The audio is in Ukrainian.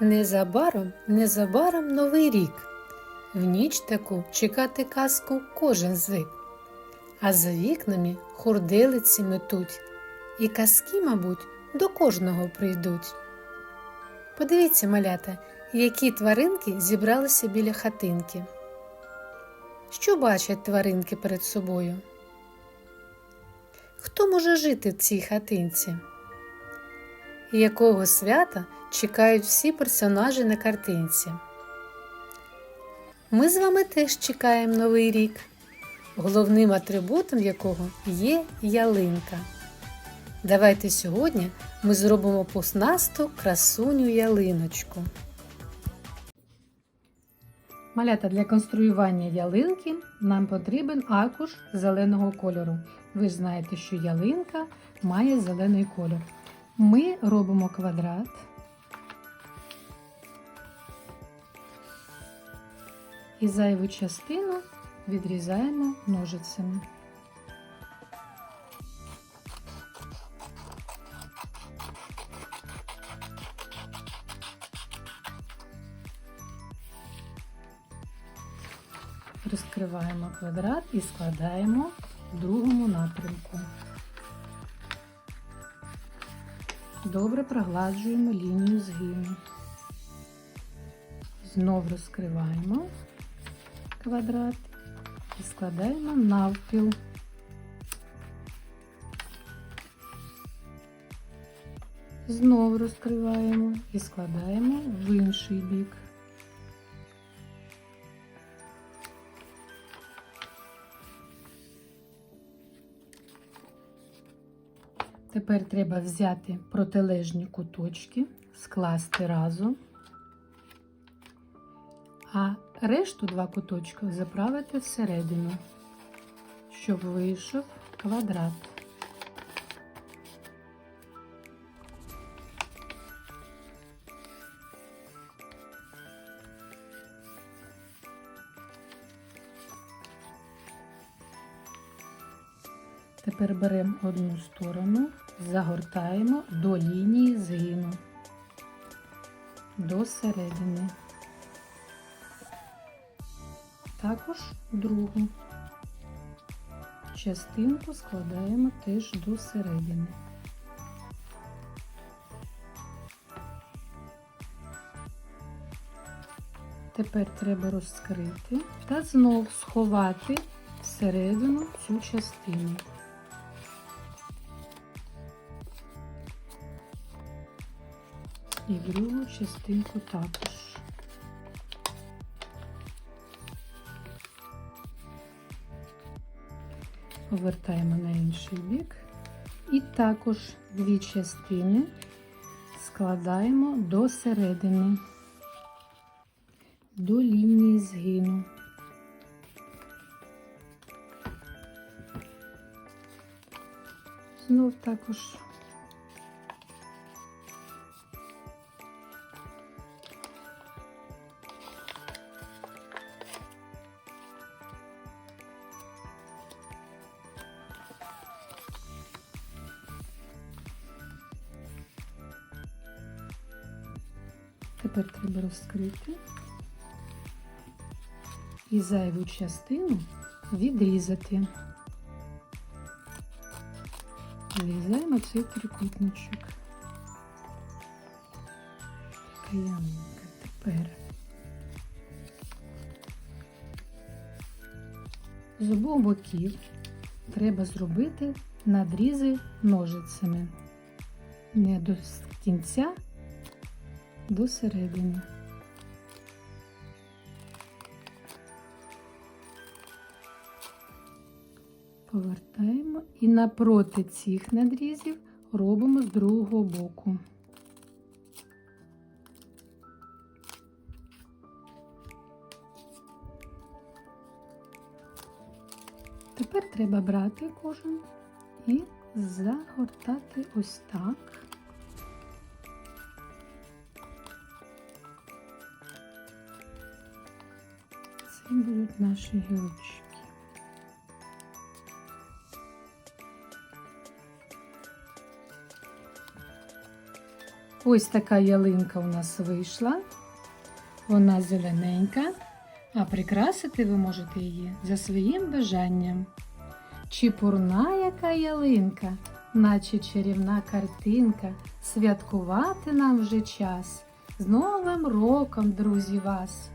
Незабаром, незабаром новий рік. В ніч таку чекати казку кожен звик. А за вікнами хурделиці метуть, і казки, мабуть, до кожного прийдуть. Подивіться, малята, які тваринки зібралися біля хатинки. Що бачать тваринки перед собою? Хто може жити в цій хатинці? Якого свята чекають всі персонажі на картинці? Ми з вами теж чекаємо новий рік, головним атрибутом якого є ялинка. Давайте сьогодні ми зробимо пуснасту красуню ялиночку. Малята для конструювання ялинки нам потрібен аркуш зеленого кольору. Ви знаєте, що ялинка має зелений кольор. Ми робимо квадрат. І зайву частину відрізаємо ножицями. Розкриваємо квадрат і складаємо в другому напрямку. Добре прогладжуємо лінію згину. Знов розкриваємо квадрат і складаємо навпіл. Знов розкриваємо і складаємо в інший бік. Тепер треба взяти протилежні куточки, скласти разом, а решту два куточки заправити всередину, щоб вийшов квадрат. Тепер беремо одну сторону, загортаємо до лінії згину, до середини. Також другу частинку складаємо теж до середини. Тепер треба розкрити та знов сховати всередину цю частину. І другу частинку також. Повертаємо на інший бік. І також дві частини складаємо до середини, до лінії згину. Знов також Тепер треба розкрити і зайву частину відрізати. Вирізаємо цей трикутничок. Яминка. Тепер з обох боків треба зробити надрізи ножицями. Не до кінця, до середини. Повертаємо і напроти цих надрізів робимо з другого боку. Тепер треба брати кожен і загортати ось так. Це будуть наші гілочки. Ось така ялинка у нас вийшла. Вона зелененька, а прикрасити ви можете її за своїм бажанням. Чіпурна яка ялинка, наче чарівна картинка, святкувати нам вже час. З Новим роком, друзі, вас!